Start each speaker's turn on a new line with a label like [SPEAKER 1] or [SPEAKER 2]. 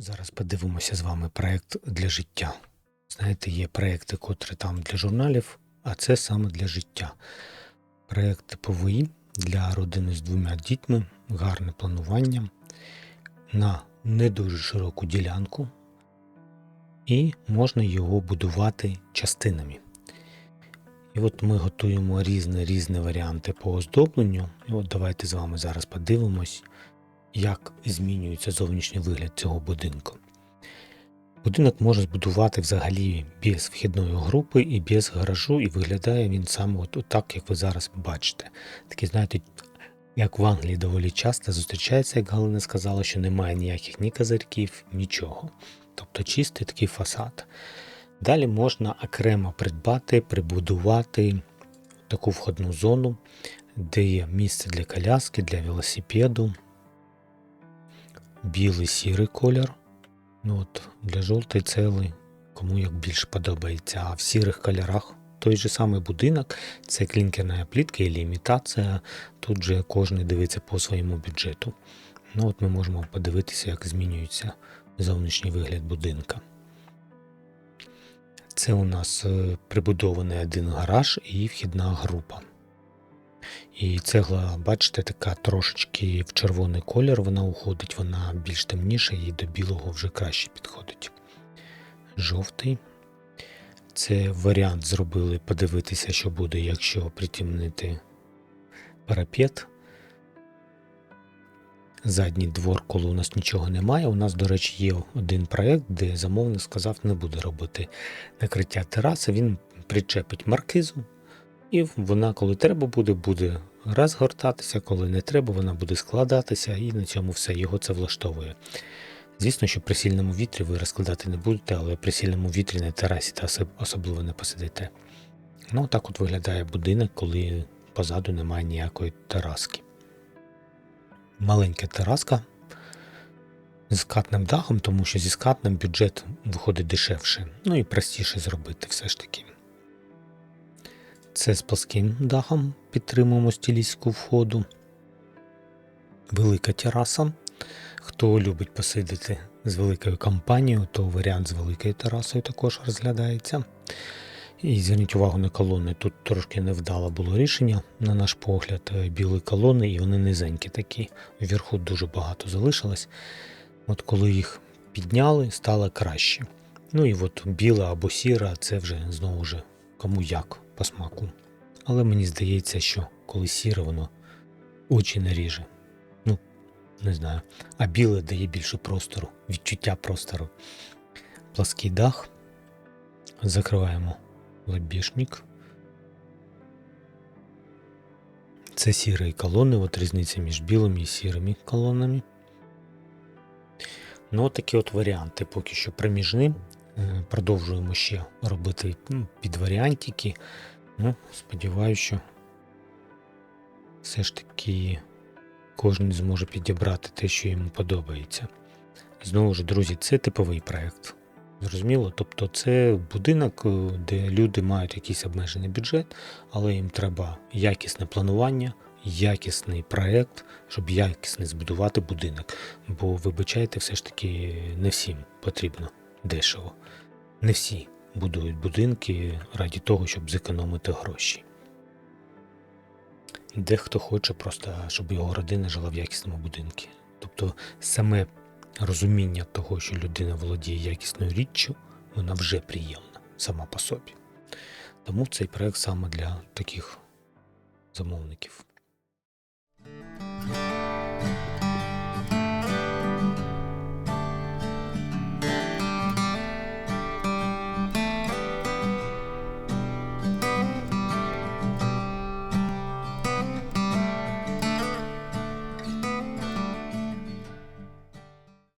[SPEAKER 1] Зараз подивимося з вами проект для життя. Знаєте, є проекти, котрі там для журналів, а це саме для життя. Проект типовий для родини з двома дітьми, гарне планування на не дуже широку ділянку, і можна його будувати частинами. І от ми готуємо різні різні варіанти по оздобленню. І от давайте з вами зараз подивимось, як змінюється зовнішній вигляд цього будинку. Будинок може збудувати взагалі без вхідної групи і без гаражу, і виглядає він саме от, так, як ви зараз бачите. Такий, знаєте, як в Англії доволі часто зустрічається, як Галина сказала, що немає ніяких ні козирків, нічого. Тобто чистий такий фасад. Далі можна окремо придбати, прибудувати таку входну зону, де є місце для коляски, для велосипеду, білий сірий колір. Ну от, Для жовтої цели, кому як більше подобається. А в сірих кольорах той же самий будинок, це клінкерна плітка і імітація. Тут же кожен дивиться по своєму бюджету. Ну от Ми можемо подивитися, як змінюється зовнішній вигляд будинка. Це у нас е, прибудований один гараж і вхідна група. І цегла, бачите, така трошечки в червоний колір вона уходить, вона більш темніша і до білого вже краще підходить. Жовтий. Це варіант зробили подивитися, що буде, якщо притемнити парапет. Задній двор, коли у нас нічого немає. У нас, до речі, є один проєкт, де замовник сказав, не буде робити накриття тераси. Він причепить маркизу, і вона, коли треба буде, буде розгортатися, коли не треба, вона буде складатися, і на цьому все його це влаштовує. Звісно, що при сильному вітрі ви розкладати не будете, але при сильному вітрі на терасі та особливо не посидите. Ну, так от виглядає будинок, коли позаду немає ніякої тераски. Маленька тераска з катним дахом, тому що зі скатним бюджет виходить дешевше, ну і простіше зробити все ж таки. Це з плоским дахом підтримуємо стілістську входу. Велика тераса. Хто любить посидіти з великою компанією, то варіант з великою терасою також розглядається. І зверніть увагу на колони. Тут трошки невдало було рішення, на наш погляд, білі колони, і вони низенькі такі. Вверху дуже багато залишилось. От коли їх підняли, стало краще. Ну і от біла або сіра це вже знову ж кому як по смаку. Але мені здається, що коли сіре, воно очі не ріже. Ну, не знаю. А біле дає більше простору, відчуття простору. Плаский дах. Закриваємо лобішник. Це сірі колони, от різниця між білими і сірими колонами. Ну, от такі от варіанти поки що проміжні. Е, Продовжуємо ще робити ну, підваріантики. Ну, сподіваюся, що все ж таки кожен зможе підібрати те, що йому подобається. Знову ж, друзі, це типовий проєкт. Зрозуміло, тобто це будинок, е, де люди мають якийсь обмежений бюджет, але їм треба якісне планування, якісний проєкт, щоб якісно збудувати будинок. Бо, вибачайте, все ж таки не всім потрібно дешево. Не всі будують будинки раді того, щоб зекономити гроші. Дехто хоче просто, щоб його родина жила в якісному будинку. Тобто саме розуміння того, що людина володіє якісною річчю, вона вже приємна сама по собі. Тому цей проект саме для таких замовників.